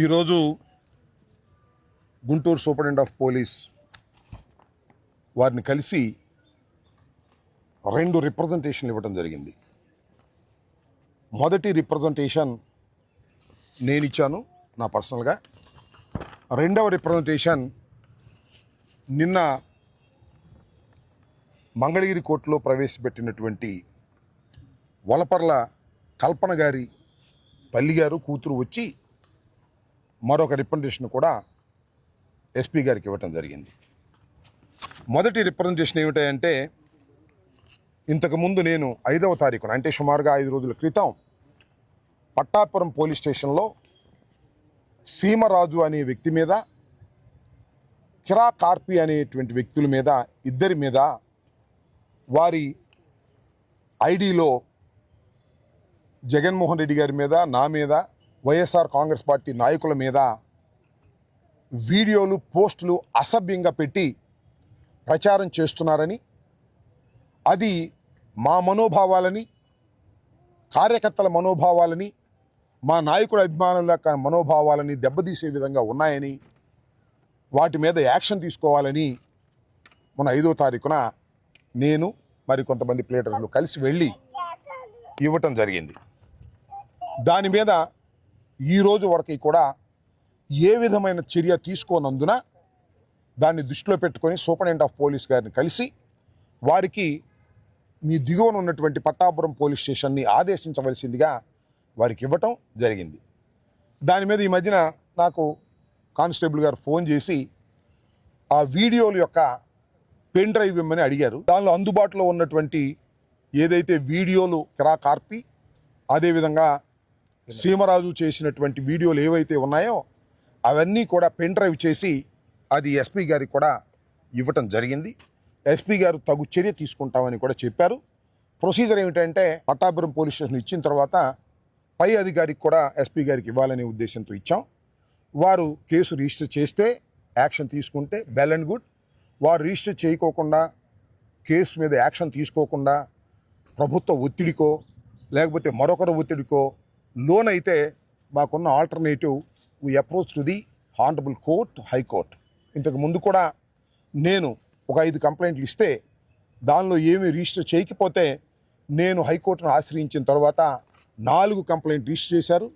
ఈరోజు Guntur superintendent of police వారిని కలిసి రెండు రిప్రజెంటేషన్లు ఇవ్వడం జరిగింది. మొదటి రిప్రజెంటేషన్ నేను ఇచ్చాను నా పర్సనల్గా. రెండవ రిప్రజెంటేషన్ నిన్న మంగళగిరి కోర్టులో ప్రవేశపెట్టినటువంటి వలపర్ల కల్పన గారి పల్లి గారు కూతురు వచ్చి మరొక రిప్రజెంటేషన్ కూడా ఎస్పీ గారికి ఇవ్వటం జరిగింది. మొదటి రిప్రజెంటేషన్ ఏమిటంటే ఇంతకుముందు నేను ఐదవ తారీఖున అంటే సుమారుగా ఐదు రోజుల క్రితం పట్టాపురం పోలీస్ స్టేషన్లో సీమరాజు అనే వ్యక్తి మీద కిరా కార్పి అనేటువంటి వ్యక్తుల మీద ఇద్దరి మీద వారి ఐడిలో జగన్మోహన్ రెడ్డి గారి మీద నా మీద వైఎస్ఆర్ కాంగ్రెస్ పార్టీ నాయకుల మీద వీడియోలు పోస్టులు అసభ్యంగా పెట్టి ప్రచారం చేస్తున్నారని అది మా మనోభావాలని కార్యకర్తల మనోభావాలని మా నాయకుల అభిమానుల యొక్క మనోభావాలని దెబ్బతీసే విధంగా ఉన్నాయని వాటి మీద యాక్షన్ తీసుకోవాలని మన ఐదో తారీఖున నేను మరి కొంతమంది ప్లేటర్లు కలిసి వెళ్ళి ఇవ్వటం జరిగింది. దాని మీద ఈ రోజు వరకు కూడా ఏ విధమైన చర్య తీసుకోనందున దాన్ని దృష్టిలో పెట్టుకొని సూపరింటెండెంట్ ఆఫ్ పోలీస్ గారిని కలిసి వారికి మీ దిగువన ఉన్నటువంటి పట్టాపురం పోలీస్ స్టేషన్ని ఆదేశించవలసిందిగా వారికి ఇవ్వటం జరిగింది. దాని మీద ఈ మధ్యన నాకు కానిస్టేబుల్ గారు ఫోన్ చేసి ఆ వీడియోల యొక్క పెన్ డ్రైవ్ ఇవ్వమని అడిగారు. దానిలో అందుబాటులో ఉన్నటువంటి ఏదైతే వీడియోలు కిరా కార్పి అదేవిధంగా సీమరాజు చేసినటువంటి వీడియోలు ఏవైతే ఉన్నాయో అవన్నీ కూడా పెన్ డ్రైవ్ చేసి అది ఎస్పీ గారికి కూడా ఇవ్వటం జరిగింది. ఎస్పీ గారు తగు చర్య తీసుకుంటామని కూడా చెప్పారు. ప్రొసీజర్ ఏమిటంటే పట్టాపురం పోలీస్ స్టేషన్ ఇచ్చిన తర్వాత పై అధికారికి కూడా ఎస్పీ గారికి ఇవ్వాలనే ఉద్దేశంతో ఇచ్చాం. వారు కేసు రిజిస్టర్ చేస్తే యాక్షన్ తీసుకుంటే బెల్ అండ్ గుడ్. వారు రిజిస్టర్ చేయకోకుండా కేసు మీద యాక్షన్ తీసుకోకుండా ప్రభుత్వ ఒత్తిడికో లేకపోతే మరొకరి ఒత్తిడికో లోన్ అయితే మాకున్న alternative we approach to the honourable court high court ఇంతకు ముందు కూడా నేను ఒక ఐదు కంప్లైంట్లు ఇస్తే దానిలో ఏమీ రిజిస్టర్ చేయకపోతే నేను హైకోర్టును ఆశ్రయించిన తర్వాత నాలుగు కంప్లైంట్ రిజిస్టర్ చేశారు.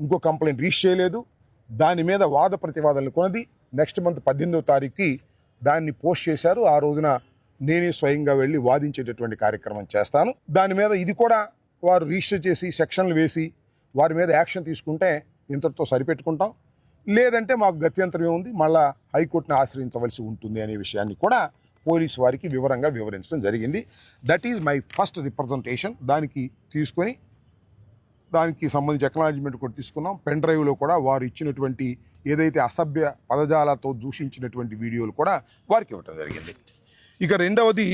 ఇంకో కంప్లైంట్ రిజిస్టర్ చేయలేదు. దాని మీద వాద ప్రతివాదనలు కొనది నెక్స్ట్ మంత్ పద్దెనిమిదవ తారీఖుకి దాన్ని పోస్ట్ చేశారు. ఆ రోజున నేనే స్వయంగా వెళ్ళి వాదించేటటువంటి కార్యక్రమం చేస్తాను. దాని మీద ఇది కూడా వారు రిజిస్టర్ చేసి సెక్షన్లు వేసి వారి మీద యాక్షన్ తీసుకుంటే ఇంతటితో సరిపెట్టుకుంటాం. లేదంటే మాకు గత్యంతరం ఉంది. మళ్ళా హైకోర్టుని ఆశ్రయించవలసి ఉంటుంది అనే విషయాన్ని కూడా పోలీసు వారికి వివరంగా వివరించడం జరిగింది. That is my first representation దానికి తీసుకొని దానికి సంబంధించి అక్నాలజ్మెంట్ కూడా తీసుకున్నాం. పెన్ డ్రైవ్లో కూడా వారు ఇచ్చినటువంటి ఏదైతే అసభ్య పదజాలతో దూషించినటువంటి వీడియోలు కూడా వారికి ఇవ్వటం జరిగింది. ఇక రెండవది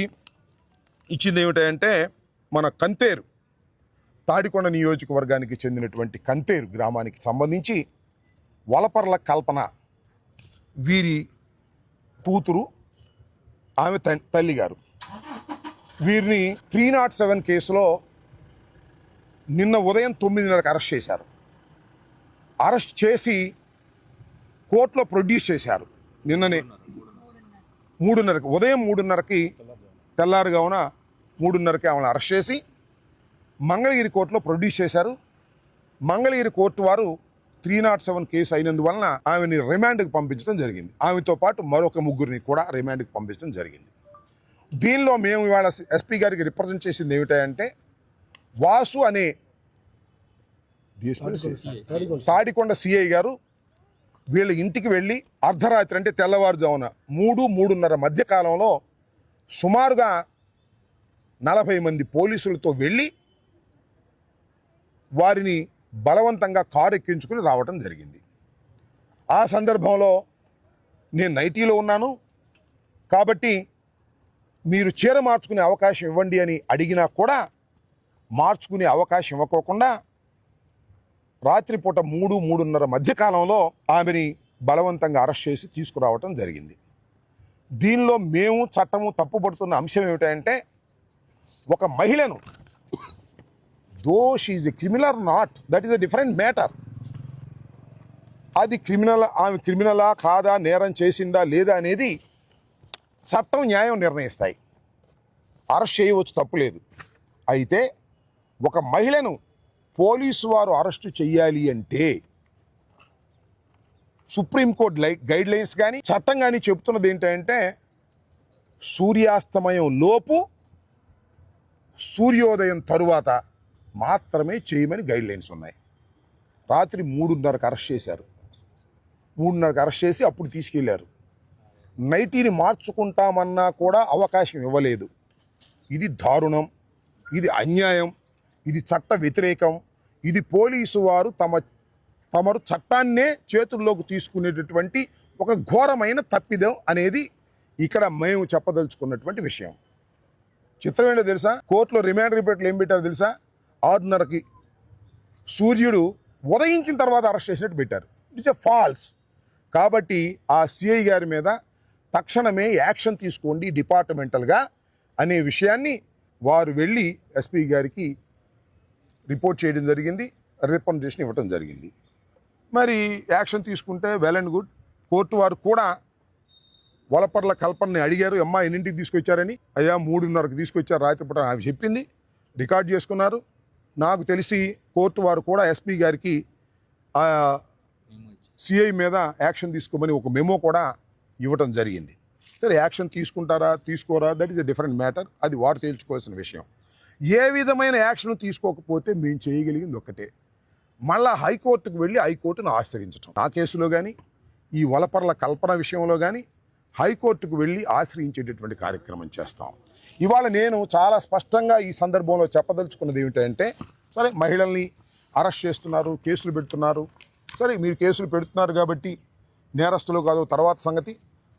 ఇచ్చింది ఏమిటంటే మన కంతేరు. తాడికొండ నియోజకవర్గానికి చెందినటువంటి కంతేరు గ్రామానికి సంబంధించి వలపర్ల కల్పన వీరి కూతురు ఆమె తల్లిగారు. తల్లి గారు వీరిని త్రీ నాట్ సెవెన్ కేసులో నిన్న ఉదయం తొమ్మిదిన్నరకు అరెస్ట్ చేశారు. అరెస్ట్ చేసి కోర్టులో ప్రొడ్యూస్ చేశారు. నిన్ననే మూడున్నరకి ఉదయం మూడున్నరకి తెల్లారుగావున మూడున్నరకి ఆమెను అరెస్ట్ చేసి మంగళగిరి కోర్టులో ప్రొడ్యూస్ చేశారు. మంగళగిరి కోర్టు వారు త్రీ నాట్ సెవెన్ కేసు అయినందువలన ఆమెని రిమాండ్కి పంపించడం జరిగింది. ఆమెతో పాటు మరొక ముగ్గురిని కూడా రిమాండ్కి పంపించడం జరిగింది. దీనిలో మేము ఇవాళ ఎస్పీ గారికి రిప్రజెంట్ చేసింది ఏమిటంటే వాసు అనే తాడికొండ సిఐ గారు వీళ్ళ ఇంటికి వెళ్ళి అర్ధరాత్రి అంటే తెల్లవారుజామున మూడు మూడున్నర మధ్య కాలంలో సుమారుగా నలభై మంది పోలీసులతో వెళ్ళి వారిని బలవంతంగా కారు ఎక్కించుకుని రావటం జరిగింది. ఆ సందర్భంలో నేను నైటీలో ఉన్నాను. కాబట్టి మీరు చీర మార్చుకునే అవకాశం ఇవ్వండి అని అడిగినా కూడా మార్చుకునే అవకాశం ఇవ్వకోకుండా రాత్రిపూట మూడు మూడున్నర మధ్యకాలంలో ఆమెని బలవంతంగా అరెస్ట్ చేసి తీసుకురావటం జరిగింది. దీనిలో మేము చట్టము తప్పుపడుతున్న అంశం ఏమిటంటే ఒక మహిళను though she's a criminal not that is a different matter అది క్రిమినల్ ఆమె క్రిమినలా కాదా నేరం చేసిందా లేదా అనేది చట్టం న్యాయం నిర్ణయిస్తాయి. అరెస్ట్ చేయవచ్చు తప్పులేదు అయితే ఒక మహిళను పోలీసు వారు అరెస్టు చేయాలి అంటే సుప్రీంకోర్టు లై గైడ్ లైన్స్ కానీ చట్టం కానీ చెబుతున్నది ఏంటంటే సూర్యాస్తమయం లోపు సూర్యోదయం తరువాత మాత్రమే చేయమని గైడ్ లైన్స్ ఉన్నాయి. రాత్రి మూడున్నరకు అరెస్ట్ చేశారు. మూడున్నరకు అరెస్ట్ చేసి అప్పుడు తీసుకెళ్ళారు. నైటీని మార్చుకుంటామన్నా కూడా అవకాశం ఇవ్వలేదు. ఇది దారుణం ఇది అన్యాయం ఇది చట్ట వ్యతిరేకం ఇది పోలీసు వారు తమ తమరు చట్టాన్నే చేతుల్లోకి తీసుకునేటటువంటి ఒక ఘోరమైన తప్పిదం అనేది ఇక్కడ మేము చెప్పదలుచుకున్నటువంటి విషయం. చిత్రం ఏంటో తెలుసా? కోర్టులో రిమాండ్ రిపోర్ట్లు ఏం పెట్టారో తెలుసా? ఆరున్నరకి సూర్యుడు ఉదయించిన తర్వాత అరెస్ట్ చేసినట్టు పెట్టారు. ఇట్స్ ఎ ఫాల్స్ కాబట్టి ఆ సిఐ గారి మీద తక్షణమే యాక్షన్ తీసుకోండి డిపార్ట్మెంటల్గా అనే విషయాన్ని వారు వెళ్ళి ఎస్పీ గారికి రిపోర్ట్ చేయడం జరిగింది రికమెండేషన్ ఇవ్వడం జరిగింది. మరి యాక్షన్ తీసుకుంటే వెల్ అండ్ గుడ్. కోర్టు వారు కూడా వలపర్ల కల్పనని అడిగారు అమ్మా ఎన్నింటికి తీసుకొచ్చారని? అయ్యా మూడున్నరకు తీసుకొచ్చారు. రాత్రిపూట ఆమె చెప్పింది రికార్డ్ చేసుకున్నారు. నాకు తెలిసి కోర్టు వారు కూడా ఎస్పీ గారికి సిఐ మీద యాక్షన్ తీసుకోమని ఒక మెమో కూడా ఇవ్వటం జరిగింది. సరే యాక్షన్ తీసుకుంటారా తీసుకోరా? That is a different matter అది వారు తేల్చుకోవాల్సిన విషయం. ఏ విధమైన యాక్షన్ తీసుకోకపోతే మేము చేయగలిగింది ఒక్కటే. మళ్ళా హైకోర్టుకు వెళ్ళి హైకోర్టును ఆశ్రయించటం. ఆ కేసులో కానీ ఈ వలపర్ల కల్పన విషయంలో కానీ హైకోర్టుకు వెళ్ళి ఆశ్రయించేటటువంటి కార్యక్రమం చేస్తాం. ఇవాళ నేను చాలా స్పష్టంగా ఈ సందర్భంలో చెప్పదలుచుకున్నది ఏమిటంటే సరే మహిళల్ని అరెస్ట్ చేస్తున్నారు కేసులు పెడుతున్నారు. సరే మీరు కేసులు పెడుతున్నారు కాబట్టి నేరస్తులు కాదు తర్వాత సంగతి.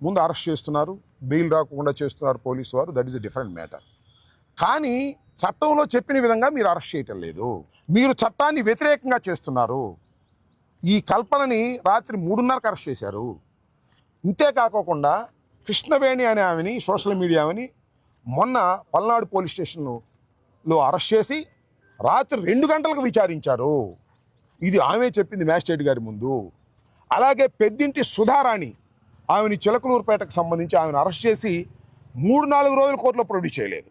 ముందు అరెస్ట్ చేస్తున్నారు బెయిల్ రాకుండా చేస్తున్నారు పోలీసు వారు. That is a different matter కానీ చట్టంలో చెప్పిన విధంగా మీరు అరెస్ట్ చేయటం లేదు. మీరు చట్టాన్ని వ్యతిరేకంగా చేస్తున్నారు. ఈ కల్పనని రాత్రి మూడున్నరకు అరెస్ట్ చేశారు. ఇంతేకాకోకుండా కృష్ణవేణి అనే ఆమెని సోషల్ మీడియా ఆమెని మొన్న పల్నాడు పోలీస్ స్టేషన్లో అరెస్ట్ చేసి రాత్రి రెండు గంటలకు విచారించారు. ఇది ఆమె చెప్పింది మ్యాజిస్ట్రేట్ గారి ముందు. అలాగే పెద్దింటి సుధారాణి ఆమెని చిలకలూరుపేటకు సంబంధించి ఆమెను అరెస్ట్ చేసి మూడు నాలుగు రోజులు కోర్టులో ప్రొడ్యూస్ చేయలేదు.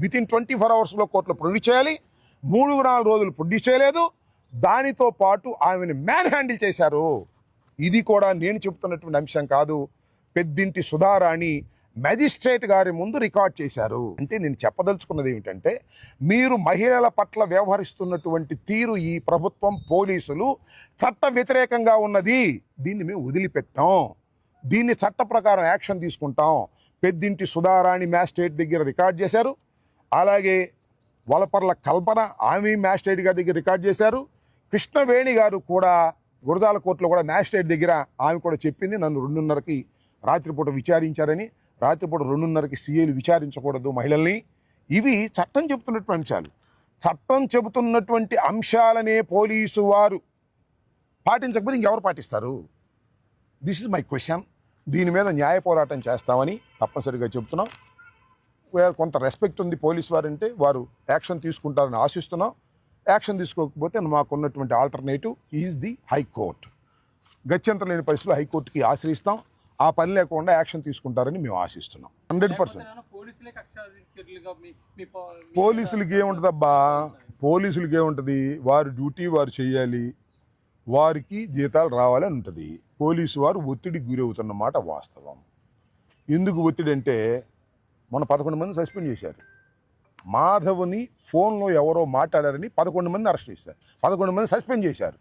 విత్ ఇన్ ట్వంటీ ఫోర్ అవర్స్లో కోర్టులో ప్రొడ్యూస్ చేయాలి. మూడు నాలుగు రోజులు ప్రొడ్యూస్ చేయలేదు. దానితో పాటు ఆమెను మ్యాన్ హ్యాండిల్ చేశారు. ఇది కూడా నేను చెబుతున్నటువంటి అంశం కాదు. పెద్దింటి సుధారాణి మెజిస్ట్రేట్ గారి ముందు రికార్డ్ చేశారు. అంటే నేను చెప్పదలుచుకున్నది ఏమిటంటే మీరు మహిళల పట్ల వ్యవహరిస్తున్నటువంటి తీరు ఈ ప్రభుత్వం పోలీసులు చట్ట వ్యతిరేకంగా ఉన్నది. దీన్ని మేము వదిలిపెట్టాం. దీన్ని చట్ట ప్రకారం యాక్షన్ తీసుకుంటాం. పెద్దింటి సుధారాణి మ్యాజిస్ట్రేట్ దగ్గర రికార్డ్ చేశారు. అలాగే వలపర్ల కల్పన ఆమె మ్యాజిస్ట్రేట్ గారి దగ్గర రికార్డ్ చేశారు. కృష్ణవేణి గారు కూడా గురదాల కోర్టులో కూడా మ్యాజిస్ట్రేట్ దగ్గర ఆమె కూడా చెప్పింది నన్ను రెండున్నరకి రాత్రిపూట విచారించారని రాత్రిపూట రెండున్నరకి సీఏలు విచారించకూడదు మహిళల్ని. ఇవి చట్టం చెబుతున్నటువంటి అంశాలు. చట్టం చెబుతున్నటువంటి అంశాలనే పోలీసు వారు పాటించకపోతే ఇంకెవరు పాటిస్తారు? దిస్ ఇస్ మై క్వశ్చన్ దీని మీద న్యాయ పోరాటం చేస్తామని తప్పనిసరిగా చెబుతున్నాం. కొంత రెస్పెక్ట్ ఉంది పోలీస్ వారంటే వారు యాక్షన్ తీసుకుంటారని ఆశిస్తున్నాం. యాక్షన్ తీసుకోకపోతే మాకున్నటువంటి ఆల్టర్నేటివ్ ఈజ్ ది హైకోర్ట్ గత్యంతరం లేని పరిస్థితుల్లో హైకోర్టుకి ఆశ్రయిస్తాం. ఆ పని లేకుండా యాక్షన్ తీసుకుంటారని మేము ఆశిస్తున్నాం. Hundred percent. పోలీసులకి ఏముంటుందబ్బా? పోలీసులకి ఏముంటుంది? వారి డ్యూటీ వారు చేయాలి. వారికి జీతాలు రావాలని ఉంటుంది. పోలీసు వారు ఒత్తిడికి గురవుతున్న మాట వాస్తవం. ఎందుకు ఒత్తిడి అంటే మన పదకొండు మంది సస్పెండ్ చేశారు. మాధవ్ని ఫోన్లో ఎవరో మాట్లాడారని పదకొండు మంది అరెస్ట్ చేశారు. పదకొండు మంది సస్పెండ్ చేశారు.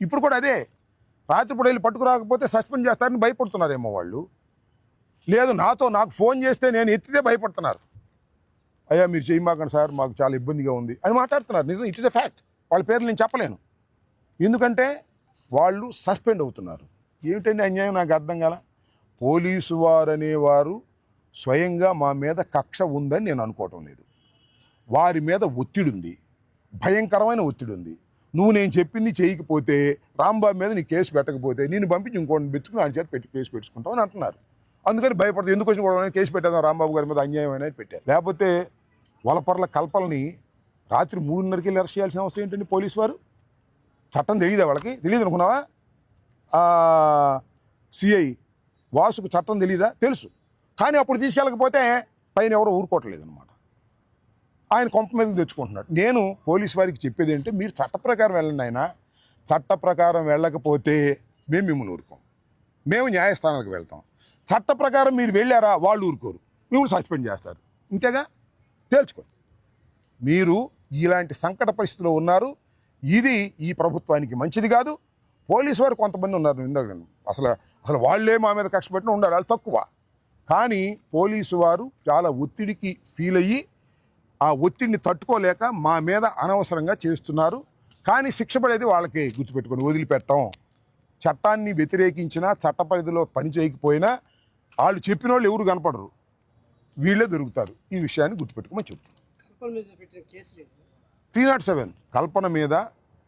ఇప్పుడు కూడా అదే. రాత్రిపూట వెళ్ళి పట్టుకురాకపోతే సస్పెండ్ చేస్తారని భయపడుతున్నారేమో వాళ్ళు. లేదు నాతో నాకు ఫోన్ చేస్తే నేను ఎత్తితే భయపడుతున్నారు. అయ్యా మీరు చేయమాకండి సార్ మాకు చాలా ఇబ్బందిగా ఉంది అని మాట్లాడుతున్నారు. నిజం ఇట్స్ ద ఫ్యాక్ట్ వాళ్ళ పేర్లు నేను చెప్పలేను. ఎందుకంటే వాళ్ళు సస్పెండ్ అవుతున్నారు. ఏమిటండి అన్యాయం? నాకు అర్థం కాల? పోలీసు వారు అనేవారు స్వయంగా మా మీద కక్ష ఉందని నేను అనుకోవటం లేదు. వారి మీద ఒత్తిడి ఉంది. భయంకరమైన ఒత్తిడి ఉంది. నువ్వు నేను చెప్పింది చేయకపోతే రాంబాబు మీద నీ కేసు పెట్టకపోతే నేను పంపించి ఇంకోటి మెచ్చుకుని ఆయన చేతి పెట్టి కేసు పెట్టుకుంటావు అని అంటున్నారు. అందుకని భయపడదు ఎందుకు వచ్చిన కూడా కేసు పెట్టేద్దాం రాంబాబు గారి మీద అన్యాయం అనేది పెట్టారు. లేకపోతే వలపర్ల కల్పల్ని రాత్రి మూడున్నరకి వెళ్ళి అరెస్ట్ చేయాల్సిన అవసరం ఏంటండి పోలీసు వారు? చట్టం తెలియదా వాళ్ళకి? తెలియదు అనుకున్నావా? సిఐ వాసుకు చట్టం తెలియదా తెలుసు. కానీ అప్పుడు తీసుకెళ్ళకపోతే పైన ఎవరో ఊరుకోవట్లేదు అనమాట ఆయన కొంప మీద తెచ్చుకుంటున్నాడు. నేను పోలీస్ వారికి చెప్పేది ఏంటంటే మీరు చట్ట ప్రకారం వెళ్ళండి ఆయన. చట్ట ప్రకారం వెళ్ళకపోతే మేము మిమ్మల్ని ఊరుకోం. మేము న్యాయస్థానాలకు వెళ్తాం. చట్ట ప్రకారం మీరు వెళ్ళారా? వాళ్ళు ఊరుకోరు. మిమ్మల్ని సస్పెండ్ చేస్తారు. ఇంతేగా? తేల్చుకోండి మీరు ఇలాంటి సంకట పరిస్థితిలో ఉన్నారు. ఇది ఈ ప్రభుత్వానికి మంచిది కాదు. పోలీసు వారు కొంతమంది ఉన్నారు. ఇందాక అసలు అసలు వాళ్ళే మా మీద కక్షపెట్టిన ఉండాలి. వాళ్ళు తక్కువ. కానీ పోలీసు వారు చాలా ఒత్తిడికి ఫీల్ అయ్యి ఆ ఒత్తిడిని తట్టుకోలేక మా మీద అనవసరంగా చేస్తున్నారు. కానీ శిక్ష పడేది వాళ్ళకి గుర్తుపెట్టుకొని వదిలిపెట్టాం. చట్టాన్ని వ్యతిరేకించినా చట్ట పరిధిలో పని చేయకపోయినా వాళ్ళు చెప్పిన వాళ్ళు ఎవరు కనపడరు. వీళ్ళే దొరుకుతారు. ఈ విషయాన్ని గుర్తుపెట్టుకోమని చెప్తాను త్రీ నాట్ సెవెన్ కల్పన మీద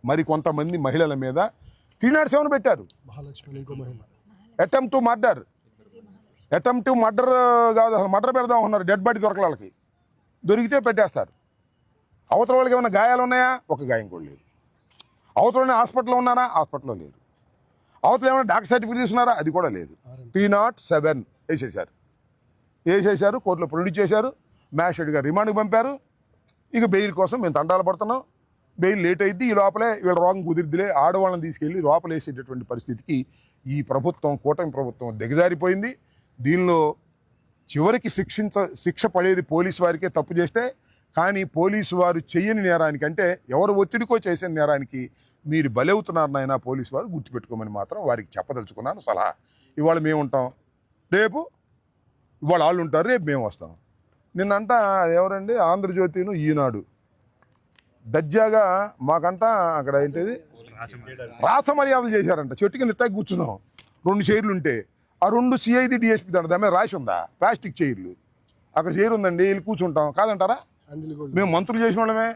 మరి కొంతమంది మహిళల మీద త్రీ నాట్ సెవెన్ పెట్టారు. Attempt to murder. Attempt to murder కాదు అసలు మర్డర్ పెడదాం ఉన్నారు డెడ్ బాడీ దొరకల వాళ్ళకి. దొరికితే పెట్టేస్తారు. అవతల వాళ్ళకి ఏమైనా గాయాలు ఉన్నాయా? ఒక గాయం కూడా లేదు. అవతలనే హాస్పిటల్లో ఉన్నారా? హాస్పిటల్లో లేరు. అవతల ఏమైనా డాక్టర్ సర్టిఫికేట్ తీసుకున్నారా? అది కూడా లేదు. టీ నాట్ సెవెన్ వేసేసారు వేసేసారు కోర్టులో ప్రొడ్యూస్ చేశారు. మ్యాజిస్ట్రేట్ గారు రిమాండ్కి పంపారు. ఇక బెయిల్ కోసం మేము తండాలు పడుతున్నాం. బెయిల్ లేట్ అయింది ఈ లోపలే వీళ్ళ రోగం కుదిరిదిలే ఆడవాళ్ళని తీసుకెళ్ళి లోపలేసేటటువంటి పరిస్థితికి ఈ ప్రభుత్వం కూటమి ప్రభుత్వం దిగజారిపోయింది. దీనిలో చివరికి శిక్షించ శిక్ష పడేది పోలీసు వారికే తప్పు చేస్తే కానీ పోలీసు వారు చెయ్యని నేరానికి అంటే ఎవరు ఒత్తిడికో చేసిన నేరానికి మీరు బలవుతున్నారు నాయన పోలీసు వారు గుర్తుపెట్టుకోమని మాత్రం వారికి చెప్పదలుచుకున్నాను సలహా. ఇవాళ మేము ఉంటాం రేపు ఇవాళ వాళ్ళు ఉంటారు రేపు మేము వస్తాం. నిన్నంట ఎవరండి? ఆంధ్రజ్యోతిను ఈనాడు. దర్జాగా మాకంట అక్కడ ఏంటిది? రాస మర్యాదలు చేశారంట. చెట్టు కింద ఇట్టా కూర్చున్నాం. రెండు చైర్లు ఉంటే ఆ రెండు సిఐది డిఎస్పీ దాంట్లో దాని మీద రాసి ఉందా? ప్లాస్టిక్ చైర్లు. అక్కడ చైర్ ఉందండి వెళ్ళి కూర్చుంటాం. కాదంటారా? మేము మంత్రులు చేసిన వాళ్ళమే.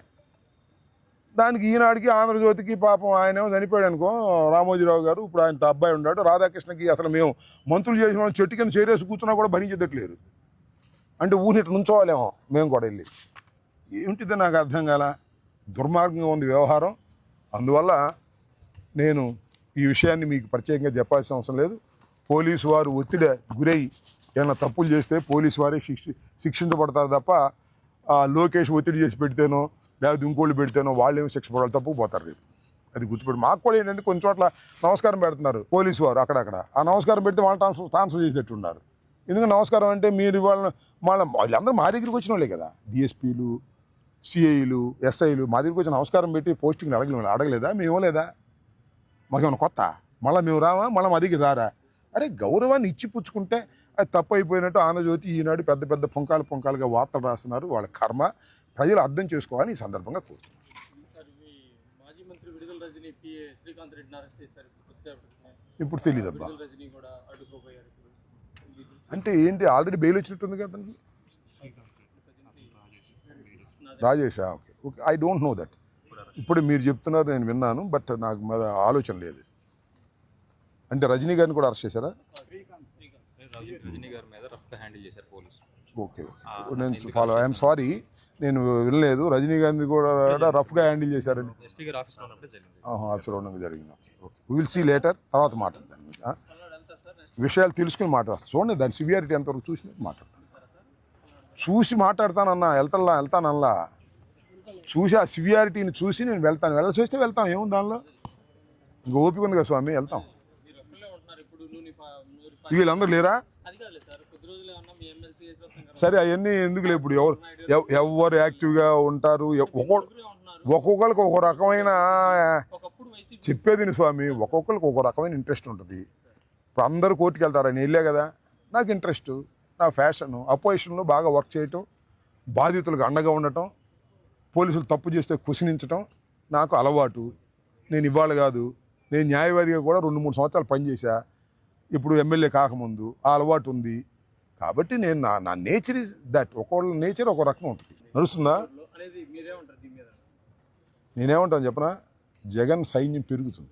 దానికి ఈనాడికి ఆంధ్రజ్యోతికి పాపం ఆయన ఏమో చనిపోయాడు అనుకో. రామోజీరావు గారు ఇప్పుడు ఆయన అబ్బాయి ఉన్నాడు. రాధాకృష్ణకి అసలు మేము మంత్రులు చేసిన వాళ్ళు. చెట్టు కింద చేరేసి కూర్చున్నా కూడా భరించేటట్లేరు అంటే ఊరిట నుంచోవాలేమో. మేము కూడా వెళ్ళి. ఏమిటిదో నాకు అర్థం కాల? దుర్మార్గంగా ఉంది వ్యవహారం. అందువల్ల నేను ఈ విషయాన్ని మీకు ప్రత్యేకంగా చెప్పాల్సిన అవసరం లేదు. పోలీసు వారు ఒత్తిడి గురై ఏమైనా తప్పులు చేస్తే పోలీసు వారే శిక్ష శిక్షించబడతారు తప్ప ఆ లోకేష్ ఒత్తిడి చేసి పెడితేనో లేకపోతే ఇంకోళ్ళు పెడితేనో వాళ్ళు ఏమి శిక్ష పడాలి తప్పు పోతారు రేపు. అది గుర్తుపెట్టి. మాకు కూడా ఏంటంటే కొన్ని చోట్ల నమస్కారం పెడుతున్నారు పోలీసు వారు అక్కడక్కడ. ఆ నమస్కారం పెడితే వాళ్ళు ట్రాన్స్ఫర్ ట్రాన్స్ఫర్ చేసేటట్టున్నారు ఎందుకంటే నమస్కారం అంటే మీరు వాళ్ళని వాళ్ళ వాళ్ళందరూ మా దగ్గరికి వచ్చిన వాళ్ళే కదా. డిఎస్పీలు సిఐలు ఎస్ఐలు మా దగ్గరికి వచ్చి నమస్కారం పెట్టి పోస్టింగ్ అడగలేదు? అడగలేదా? మేము ఇవ్వలేదా మాకేమైనా కొత్త? మళ్ళీ మేము రావా? మళ్ళీ మా దగ్గర రారా? అరే గౌరవాన్ని ఇచ్చి పుచ్చుకుంటే అది తప్పైపోయినట్టు ఆనజ్యోతి ఈనాడు పెద్ద పెద్ద పుంకాలు పుంకాలుగా వార్తలు రాస్తున్నారు. వాళ్ళ కర్మ ప్రజలు అర్థం చేసుకోవాలని ఈ సందర్భంగా కోరుతున్నాను ఇప్పుడు తెలియదబ్బా అంటే ఏంటి? ఆల్రెడీ బెయిల్ వచ్చినట్టుంది కదా అతనికి రాజేషా okay. Okay I don't know that ఇప్పుడు మీరు చెప్తున్నారు నేను విన్నాను బట్ నాకు మీద ఆలోచన లేదు. అంటే రజనీ గారిని కూడా అరెస్ట్ చేశారా? Okay okay. నేను ఫాలో ఐఎమ్ సారీ నేను వినలేదు. రజనీ గారిని కూడా రఫ్గా హ్యాండిల్ చేశారని ఆఫీస్లో ఉన్నప్పుడే జరిగింది. ఆఫీసర్ ఉండగా జరిగింది. Okay okay. Will see later తర్వాత మాట్లాడదాం? విషయాలు తెలుసుకుని మాట్లాడతాను. చూడండి దాని సివియారిటీ ఎంతవరకు చూసి మాట్లాడతాను. చూసి మాట్లాడతానన్నా వెళ్తాను వెళ్తానల్లా చూసి ఆ సివియారిటీని చూసి నేను వెళ్తాను. వెళ్ళాల్సి వస్తే వెళ్తాం. ఏముంది దానిలో? ఇంకా ఓపిక ఉంది కదా స్వామి వెళ్తాం మీరు ఒక్కళ్ళే ఉంటున్నారు ఇప్పుడు నూనె పా- నూనె పా- వీళ్ళందరూ లేరా? సరే అవన్నీ ఎందుకులే ఇప్పుడు? ఎవరు ఎవ- ఎవరు యాక్టివ్గా ఉంటారు? ఒక్కొక్కరికి ఒక రకమైన చెప్పేది స్వామి. ఒక్కొక్కరికి ఒక రకమైన ఇంట్రెస్ట్ ఉంటుంది. ఇప్పుడు అందరూ కోర్టుకి వెళ్తారు? నేను వెళ్ళే కదా. నాకు ఇంట్రెస్ట్ నా ఫ్యాషన్. అపోజిషన్లో బాగా వర్క్ చేయటం బాధితులకు అండగా ఉండటం పోలీసులు తప్పు చేస్తే కుసినించటం నాకు అలవాటు. నేను ఇవాళ కాదు నేను న్యాయవాదిగా కూడా రెండు మూడు సంవత్సరాలు పనిచేశా. ఇప్పుడు ఎమ్మెల్యే కాకముందు ఆ అలవాటు ఉంది. కాబట్టి నేను నా నా నేచర్ ఇస్ దట్ ఒకళ్ళ నేచర్ ఒక రకం ఉంటుంది. నడుస్తుందా? నేనేమంటాను చెప్పనా? జగన్ సైన్యం పెరుగుతుంది.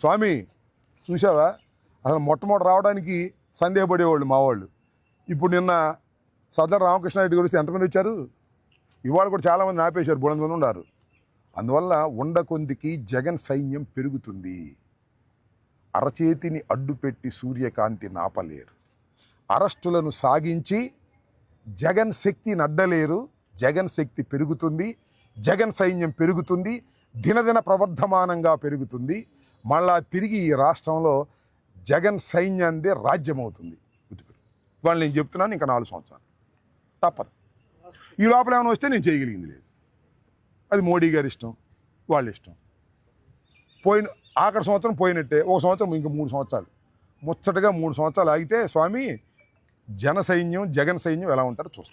స్వామి చూసావా అసలు మొట్టమొదటి రావడానికి సందేహపడేవాళ్ళు మా వాళ్ళు. ఇప్పుడు నిన్న సదర్ రామకృష్ణారెడ్డి గురించి ఎంతమంది వచ్చారు? ఇవాళ కూడా చాలామంది ఆపేశారు బుడంద ఉన్నారు. అందువల్ల ఉండ కొందికి జగన్ సైన్యం పెరుగుతుంది. అరచేతిని అడ్డుపెట్టి సూర్యకాంతి నాపలేరు. అరెస్టులను సాగించి జగన్ శక్తి నడ్డలేరు. జగన్ శక్తి పెరుగుతుంది. జగన్ సైన్యం పెరుగుతుంది. దినదిన ప్రవర్ధమానంగా పెరుగుతుంది. మళ్ళా తిరిగి ఈ రాష్ట్రంలో జగన్ సైన్యాందే రాజ్యం అవుతుంది వాళ్ళు నేను చెప్తున్నాను ఇంకా నాలుగు సంవత్సరాలు. తప్పదు. ఈ లోపల ఏమైనా వస్తే నేను చేయగలిగింది లేదు. అది మోడీ గారి ఇష్టం వాళ్ళ ఇష్టం. పోయిన ఆఖరి సంవత్సరం పోయినట్టే ఒక సంవత్సరం ఇంక మూడు సంవత్సరాలు. ముచ్చటగా మూడు సంవత్సరాలు ఆగితే స్వామి జన సైన్యం జగన్ సైన్యం ఎలా ఉంటారో చూస్తాం.